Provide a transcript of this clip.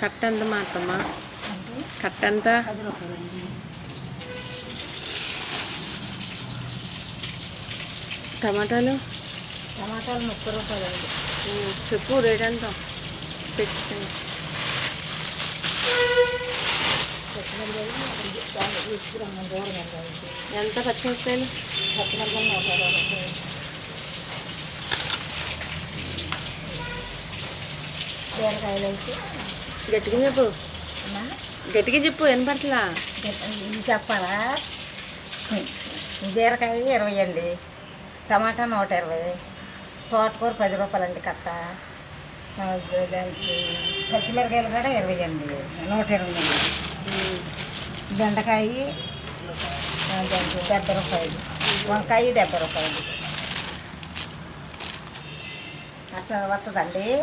కట్ట ఎంత మా అత్తమ్మ అంటే కట్ట ఎంత టమాటాలు? టమాటాలు ముప్పై రూపాయలండి. చెప్పు రేట్ ఎంత? పెట్టి. పచ్చిమిరపకాయలు దాన్ని తీసుకురమ్మని దూరం వెళ్ళాలి ఎంత పచ్చిమిరపకాయలు? పచ్చిమిరపకాయలు బీరకాయలు అయితే గట్టిగా చెప్పు. గట్టిగా చెప్పు వినపట్లా చెప్పాలా? బీరకాయ ఇరవై అండి టమాటా నూట ఇరవై తోటకూర పది రూపాయలండి కట్ట. ఆ, దానికి పచ్చిమిరకాయలు కూడా ఇరవై అండి నూట ఇరవై అండి. బెండకాయ దానికి డెబ్బై రూపాయలు వంకాయ డెబ్బై రూపాయలు. అట్లా వస్తుందండి.